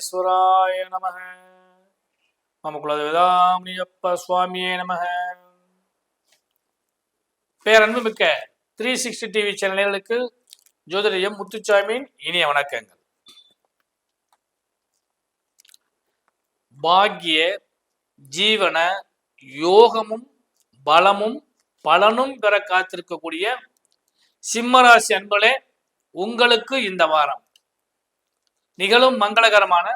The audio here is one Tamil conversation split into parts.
பரமேஸ்வராய நம மம குலதேவதாமியப்ப சுவாமியே நம பேரன்பு மிக்க த்ரீ சிக்ஸ்டி டிவி சேனல்களுக்கு ஜோதிடம் முத்துச்சாமியின் இனிய வணக்கங்கள். பாக்கிய ஜீவன யோகமும் பலமும் பலனும் பெற காத்திருக்கக்கூடிய சிம்மராசி அன்பளே உங்களுக்கு இந்த வாரம் நிகழும் மங்களகரமான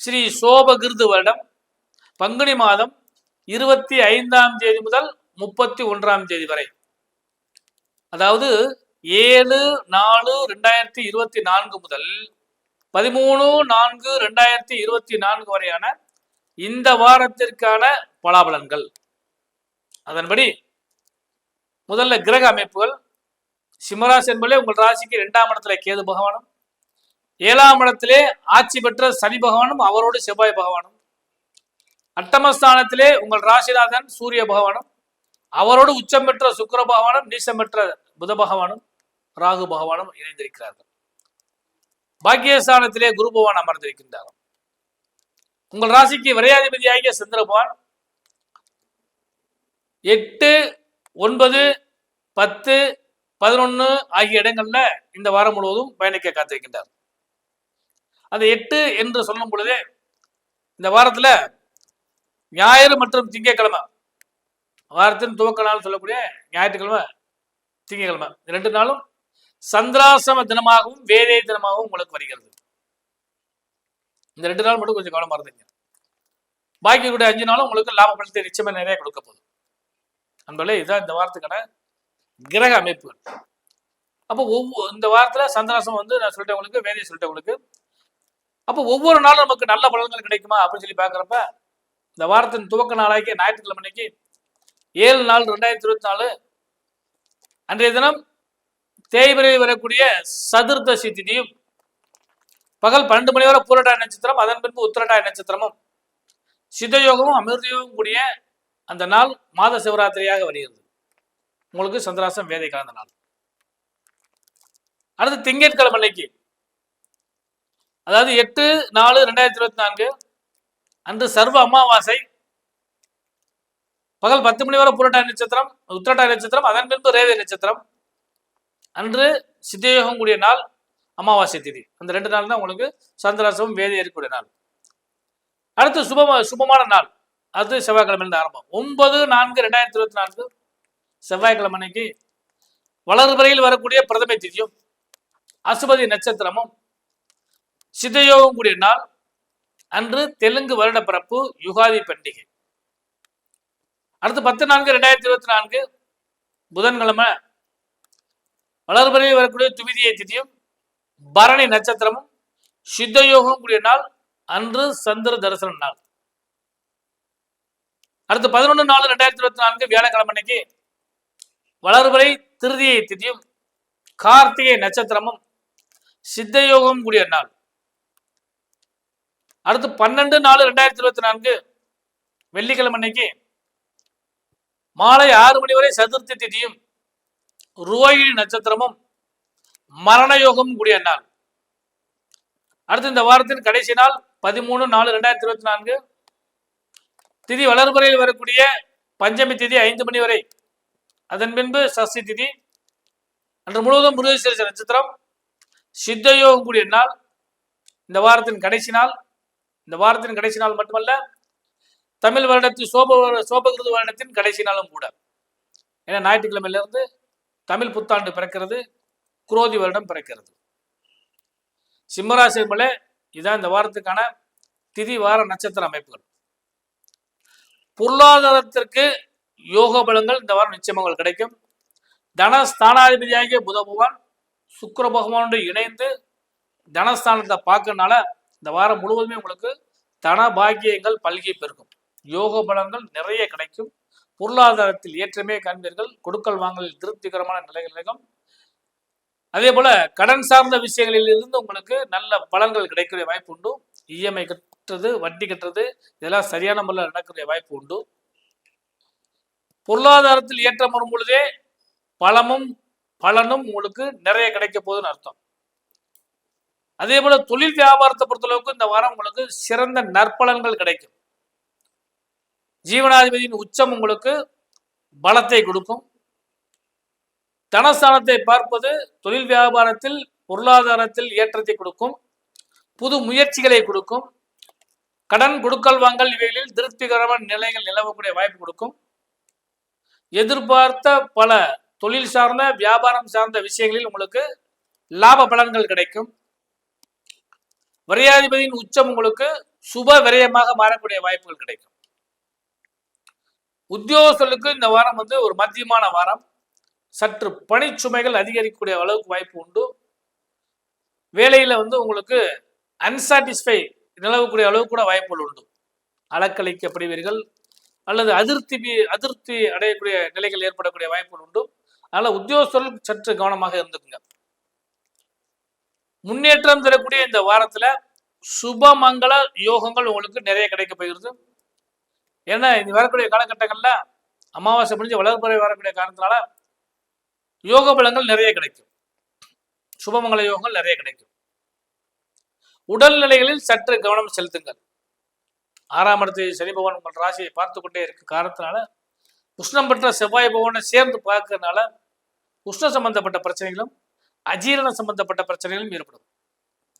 ஸ்ரீ சோபகிருது வருடம் பங்குனி மாதம் இருபத்தி ஐந்தாம் தேதி முதல் முப்பத்தி ஒன்றாம் தேதி வரை. அதாவது ஏழு நாலு ரெண்டாயிரத்தி இருபத்தி நான்கு முதல் பதிமூணு நான்கு ரெண்டாயிரத்தி இருபத்தி நான்கு வரையான இந்த வாரத்திற்கான பலாபலன்கள். அதன்படி முதல்ல கிரக அமைப்புகள். சிம்மராசி என்பதே உங்கள் ராசிக்கு இரண்டாம் இடத்துல கேது பகவானும் ஏழாம் இடத்திலே ஆட்சி பெற்ற சனி பகவானும் அவரோடு செவ்வாய் பகவானும். அட்டமஸ்தானத்திலே உங்கள் ராசிநாதன் சூரிய பகவானும் அவரோடு உச்சம் பெற்ற சுக்கர பகவானும் நீசம் பெற்ற புத பகவானும் ராகு பகவானும் இணைந்திருக்கிறார்கள். பாக்கியஸ்தானத்திலே குரு பகவான் அமர்ந்திருக்கின்றார். உங்கள் ராசிக்கு விரையாதிபதியாகிய சந்திர பகவான் எட்டு ஒன்பது பத்து பதினொன்னு ஆகிய இடங்கள்ல இந்த வாரம் முழுவதும் பயணிக்க காத்திருக்கின்றார். அந்த எட்டு என்று சொல்லும் பொழுதே இந்த வாரத்துல ஞாயிறு மற்றும் திங்கட்கிழமை வாரத்தின் துவக்க நாள் சொல்லக்கூடிய ஞாயிற்றுக்கிழமை திங்கட்கிழமை. ரெண்டு நாளும் சந்திராசிரம தினமாகவும் வேதே தினமாகவும் உங்களுக்கு வருகிறது. இந்த ரெண்டு நாள் மட்டும் கொஞ்சம் கவனமாக இருந்தீங்க. பாக்கி கூடிய அஞ்சு நாளும் உங்களுக்கு லாப பலத்தை நிச்சயமா நிறைய கொடுக்க போகுது. அன்பளே இதுதான் இந்த வாரத்துக்கான கிரக அமைப்புகள். அப்போ ஒவ்வொரு இந்த வாரத்துல சந்திராசம் வந்து நான் சொல்லிட்டேன் உங்களுக்கு வேதியை சொல்லிட்டேன் உங்களுக்கு. அப்போ ஒவ்வொரு நாளும் நமக்கு நல்ல பலன்கள் கிடைக்குமா அப்படின்னு சொல்லி பார்க்குறப்ப இந்த வாரத்தின் துவக்க நாளாகிய ஞாயிற்றுக்கிழமை அன்னைக்கு ஏழு நாள் ரெண்டாயிரத்தி இருபத்தி நாலு அன்றைய தினம் தேய்பிரை வரக்கூடிய சதுர்தசி திதியும் பகல் பன்னெண்டு மணி வரை பூரட்டாய் நட்சத்திரம் அதன் பின்பு உத்திரட்டாய் நட்சத்திரமும் சித்தயோகமும் அமிர்தயோகம் கூடிய அந்த நாள் மாத சிவராத்திரியாக வருகிறது. உங்களுக்கு சந்திராசம் வேதை கலந்த நாள். அடுத்து திங்கட்கிழமை அன்னைக்கு அதாவது எட்டு நாலு ரெண்டாயிரத்தி இருபத்தி நான்கு. அன்று சர்வ அமாவாசை. பகல் பத்து மணி வரை புரட்டாய் நட்சத்திரம் உத்திரட்டாய் நட்சத்திரம் அதன் பின்பு ரேவதி நட்சத்திரம். அன்று சித்தயோகம் கூடிய நாள் அமாவாசை திதி. அந்த ரெண்டு நாள் தான் உங்களுக்கு சந்திராசமும் வேதி ஏற்கக்கூடிய நாள். அடுத்து சுப சுபமான நாள். அது செவ்வாய்க்கிழமையிலிருந்து ஆரம்பம். ஒன்பது நான்கு ரெண்டாயிரத்தி இருபத்தி நான்கு செவ்வாய்க்கிழமை அன்னைக்கு வளர்வரையில் வரக்கூடிய பிரதமை திதியும் அசுபதி நட்சத்திரமும் சித்தயோகம் கூடிய நாள். அன்று தெலுங்கு வருட பிறப்பு யுகாதி பண்டிகை. அடுத்து பத்து நான்கு ரெண்டாயிரத்தி இருபத்தி நான்கு புதன்கிழமை வளர்பறையில் வரக்கூடிய துவிதியை திதியும் பரணி நட்சத்திரமும் சித்தயோகம் கூடிய நாள் அன்று சந்திர தரிசன நாள். அடுத்து பதினொன்று நாலு ரெண்டாயிரத்தி இருபத்தி நான்கு வியாழக்கிழமை அன்னைக்கு வளர்வரை திருதியை திதியும் கார்த்திகை நட்சத்திரமும் சித்தயோகம் கூடிய நாள். அடுத்து பன்னெண்டு நாலு ரெண்டாயிரத்தி இருபத்தி நான்கு வெள்ளிக்கிழமை அன்னைக்கு மாலை ஆறு மணி வரை சதுர்த்தி திதியும் ரோஹிணி நட்சத்திரமும் மரண யோகமும் கூடிய நாள். அடுத்து இந்த வாரத்தின் கடைசி நாள் பதிமூணு நாலு ரெண்டாயிரத்தி இருபத்தி நான்கு. திதி வளர்முறையில் வரக்கூடிய பஞ்சமி திதி ஐந்து மணி வரை. அதன் பின்பு சஷ்டி திதி. அன்று முழுவதும் முருகேஸ்வர நட்சத்திரம். சித்த யோகம் கூடிய நாள். இந்த வாரத்தின் கடைசி நாள் இந்த வாரத்தின் கடைசி நாள் மட்டுமல்ல தமிழ் வருடத்தின் சோப சோபகிருது வருடத்தின் கடைசி நாளும் கூட. ஏன்னா ஞாயிற்றுக்கிழமையிலிருந்து தமிழ் புத்தாண்டு பிறக்கிறது குரோதி வருடம் பிறக்கிறது. சிம்மராசி மலை இதுதான் இந்த வாரத்துக்கான திதி வார நட்சத்திர அமைப்புகள். பொருளாதாரத்திற்கு யோக பலங்கள் இந்த வாரம் நிச்சயமாக கிடைக்கும். தனஸ்தானாதிபதியாகிய புத பகவான் சுக்கர பகவானோடு இணைந்து தனஸ்தானத்தை பார்க்கறனால இந்த வாரம் முழுவதுமே உங்களுக்கு தன பாக்கியங்கள் பல்கி பெருகும். யோக பலங்கள் நிறைய கிடைக்கும். பொருளாதாரத்தில் ஏற்றமே காண்பீர்கள். கொடுக்கல் வாங்கலில் திருப்திகரமான நிலைகள் இருக்கும் அதே போல கடன் சார்ந்த விஷயங்களில் இருந்து உங்களுக்கு நல்ல பலன்கள் கிடைக்கிற வாய்ப்பு உண்டு. இஎம்ஐ கட்டுறது வட்டி கட்டுறது இதெல்லாம் சரியான முறையில் நடக்கிற வாய்ப்பு உண்டு. பொருளாதாரத்தில் ஏற்றம் வரும் பொழுதே பலமும் பலனும் உங்களுக்கு நிறைய கிடைக்க போகுதுன்னு அர்த்தம். அதே போல தொழில் வியாபாரத்தை பொறுத்தளவுக்கு இந்த வாரம் உங்களுக்கு சிறந்த நற்பலன்கள் கிடைக்கும். ஜீவனாதிபதியின் உச்சம் உங்களுக்கு பலத்தை கொடுக்கும். தனஸ்தானத்தை பார்ப்பது தொழில் வியாபாரத்தில் பொருளாதாரத்தில் ஏற்றத்தை கொடுக்கும். புது முயற்சிகளை கொடுக்கும். கடன் கொடுக்கல் வாங்கல் இவைகளில் திருப்திகரமான நிலைகள் நிலவக்கூடிய வாய்ப்பு கொடுக்கும். எதிர்பார்த்த பல தொழில் சார்ந்த வியாபாரம் சார்ந்த விஷயங்களில் உங்களுக்கு லாப பலன்கள் கிடைக்கும். விரையாதிபதியின் உச்சம் உங்களுக்கு சுப விரயமாக மாறக்கூடிய வாய்ப்புகள் கிடைக்கும். உத்தியோகஸ்தர்களுக்கு இந்த வாரம் வந்து ஒரு மத்தியமான வாரம். சற்று பணிச்சுமைகள் அதிகரிக்கக்கூடிய அளவுக்கு வாய்ப்பு உண்டு. வேலையில வந்து உங்களுக்கு அன்சாட்டிஸ்ஃபை நிலவக்கூடிய அளவுக்கு கூட வாய்ப்புகள் உண்டு. அலக்களிக்கப்படுவீர்கள் அல்லது அதிருப்தி அதிருப்தி அடையக்கூடிய நிலைகள் ஏற்படக்கூடிய வாய்ப்புகள் உண்டு. அதனால உத்தியோகஸ்தர்கள் சற்று கவனமாக இருந்துக்குங்க. முன்னேற்றம் தரக்கூடிய இந்த வாரத்துல சுபமங்கள யோகங்கள் உங்களுக்கு நிறைய கிடைக்க போகிறது. ஏன்னா இது வரக்கூடிய காலகட்டங்கள்ல அமாவாசை முடிஞ்சு வளர்ப்புறை வரக்கூடிய காரணத்தினால யோக பலங்கள் நிறைய கிடைக்கும். சுபமங்கள யோகங்கள் நிறைய கிடைக்கும். உடல்நிலைகளில் சற்று கவனம் செலுத்துங்கள். ஆறாம் இடத்தை சனி பகவான் உங்கள் ராசியை பார்த்து கொண்டே இருக்க காரணத்தினால உஷ்ணம் பெற்ற செவ்வாய் பகவானை சேர்ந்து பார்க்கறதுனால உஷ்ண சம்பந்தப்பட்ட பிரச்சனைகளும் அஜீரணம் சம்பந்தப்பட்ட பிரச்சனைகளும் ஏற்படும்.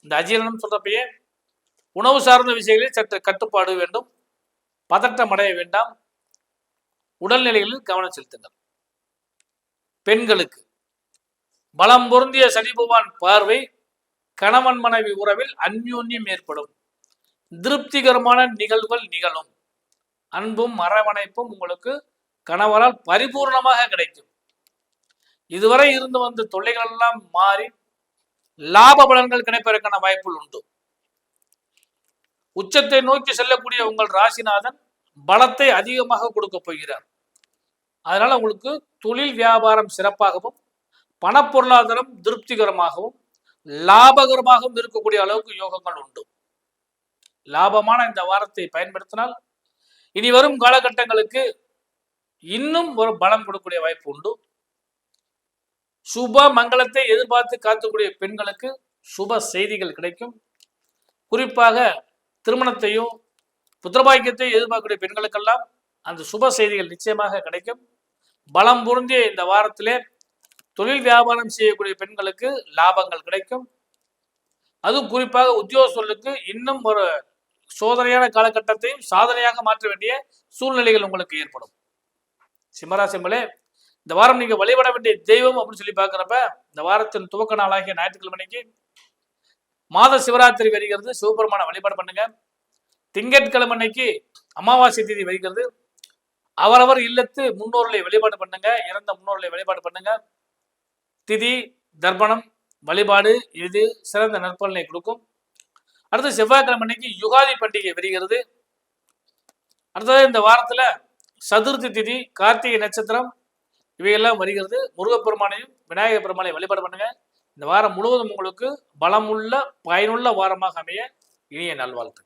இந்த அஜீரணம் சொல்றப்பயே உணவு சார்ந்த விஷயங்களில் சற்று கட்டுப்பாடு வேண்டும் பதட்டம் அடைய வேண்டாம் உடல்நிலைகளில் கவனம் செலுத்துங்கள். பெண்களுக்கு பலம் பொருந்திய சனிபவான் பார்வை கணவன் மனைவி உறவில் அந்யோன்யம் ஏற்படும். திருப்திகரமான நிகழ்வுகள் நிகழும். அன்பும் அரவணைப்பும் உங்களுக்கு கணவரால் பரிபூர்ணமாக கிடைக்கும். இதுவரை இருந்து வந்த தொல்லைகள் எல்லாம் மாறி லாப பலன்கள் கிடைப்பதற்கான வாய்ப்புகள் உண்டு. உச்சத்தை நோக்கி செல்லக்கூடிய உங்கள் ராசிநாதன் பலத்தை அதிகமாக கொடுக்க போகிறார். அதனால உங்களுக்கு தொழில் வியாபாரம் சிறப்பாகவும் பணப்பொருளாதாரம் திருப்திகரமாகவும் லாபகரமாகவும் இருக்கக்கூடிய அளவுக்கு யோகங்கள் உண்டு. லாபமான இந்த வாரத்தை பயன்படுத்தினால் இனி வரும் காலகட்டங்களுக்கு இன்னும் ஒரு பலம் கொடுக்கக்கூடிய வாய்ப்பு உண்டு. சுப மங்களத்தை எதிர்பார்த்து காத்துக்கூடிய பெண்களுக்கு சுப செய்திகள் கிடைக்கும். குறிப்பாக திருமணத்தையும் புத்திரபாக்கியத்தையும் எதிர்பார்க்கக்கூடிய பெண்களுக்கெல்லாம் அந்த சுப செய்திகள் நிச்சயமாக கிடைக்கும். பலம் பொருந்திய இந்த வாரத்திலே தொழில் வியாபாரம் செய்யக்கூடிய பெண்களுக்கு லாபங்கள் கிடைக்கும். அதுவும் குறிப்பாக உத்தியோகஸ்தர்களுக்கு இன்னும் ஒரு சோதனையான காலகட்டத்தையும் சாதனையாக மாற்ற வேண்டிய சூழ்நிலைகள் உங்களுக்கு ஏற்படும். சிம்மராசிம்பலே இந்த வாரம் நீங்க வழிபட வேண்டிய தெய்வம் அப்படின்னு சொல்லி பார்க்குறப்ப இந்த வாரத்தின் துவக்க நாளாகிய ஞாயிற்றுக்கிழமைக்கு மாத சிவராத்திரி வருகிறது. சிவபெருமான வழிபாடு பண்ணுங்க. திங்கட்கிழமை அன்னைக்கு அமாவாசை தேதி வருகிறது. அவரவர் இல்லத்து முன்னோர்களை வழிபாடு பண்ணுங்க. இறந்த முன்னோர்களை வழிபாடு பண்ணுங்க. திதி தர்ப்பணம் வழிபாடு இது சிறந்த நற்பலனை கொடுக்கும். அடுத்து செவ்வாய்க்கிழமை அன்னைக்கு யுகாதி பண்டிகை வருகிறது. அடுத்தது இந்த வாரத்துல சதுர்த்தி திதி கார்த்திகை நட்சத்திரம் இவையெல்லாம் வருகிறது. முருகப்பெருமானையும் விநாயகர் பெருமானை வழிபாடு பண்ணுங்க. இந்த வாரம் முழுவதும் உங்களுக்கு பலமுள்ள பயனுள்ள வாரமாக அமைய இனிய நல்வாழ்த்து